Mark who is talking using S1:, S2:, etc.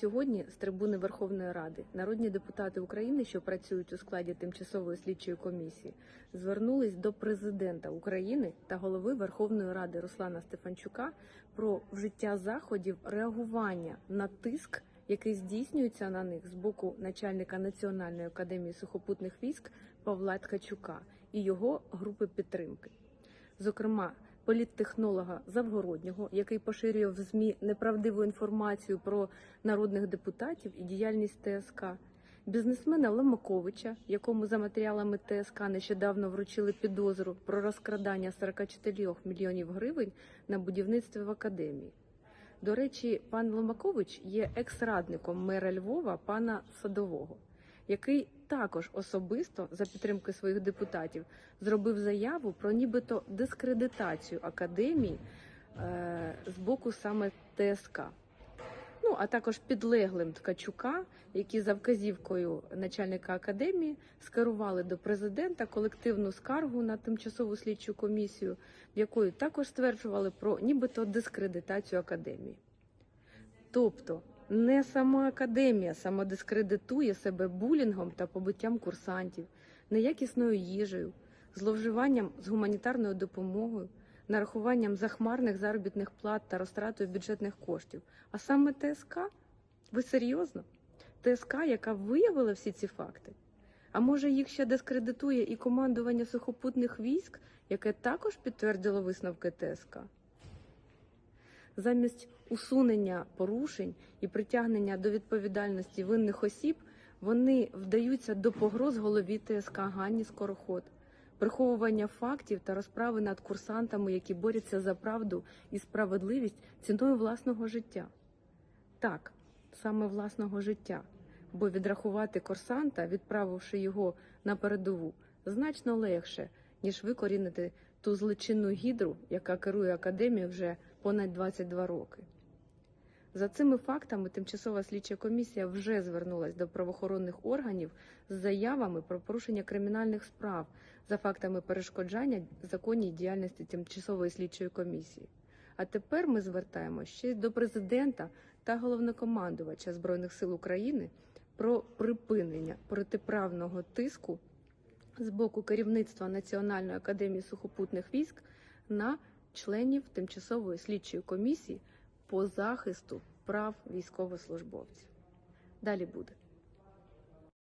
S1: Сьогодні з трибуни Верховної Ради народні депутати України, що працюють у складі тимчасової слідчої комісії, звернулись до президента України та голови Верховної Ради Руслана Стефанчука про вжиття заходів реагування на тиск, який здійснюється на них з боку начальника Національної академії сухопутних військ Павла Ткачука і його групи підтримки. Зокрема, політтехнолога Завгороднього, який поширює в ЗМІ неправдиву інформацію про народних депутатів і діяльність ТСК, бізнесмена Ломаковича, якому за матеріалами ТСК нещодавно вручили підозру про розкрадання 44 мільйонів гривень на будівництві в академії. До речі, пан Ломакович є екс-радником мера Львова пана Садового, який також особисто за підтримки своїх депутатів зробив заяву про нібито дискредитацію академії е, з боку саме ТСК. Ну а також підлеглим Ткачука, які за вказівкою начальника академії скерували до президента колективну скаргу на тимчасову слідчу комісію, в якої також стверджували про нібито дискредитацію академії. Тобто не сама академія самодискредитує себе булінгом та побиттям курсантів, неякісною їжею, зловживанням з гуманітарною допомогою, нарахуванням захмарних заробітних плат та розтратою бюджетних коштів. А саме ТСК? Ви серйозно? ТСК, яка виявила всі ці факти? А може їх ще дискредитує і командування сухопутних військ, яке також підтвердило висновки ТСК? Замість усунення порушень і притягнення до відповідальності винних осіб вони вдаються до погроз голові ТСК Ганні Скороход, приховування фактів та розправи над курсантами, які борються за правду і справедливість ціною власного життя. Так, саме власного життя, бо відрахувати курсанта, відправивши його на передову, значно легше, ніж викорінити ту злочинну гідру, яка керує академією вже понад 22 роки. За цими фактами тимчасова слідча комісія вже звернулась до правоохоронних органів з заявами про порушення кримінальних справ за фактами перешкоджання законній діяльності тимчасової слідчої комісії. А тепер ми звертаємося ще до президента та головнокомандувача збройних сил України про припинення протиправного тиску з боку керівництва Національної академії сухопутних військ на членів тимчасової слідчої комісії по захисту прав військовослужбовців. Далі буде.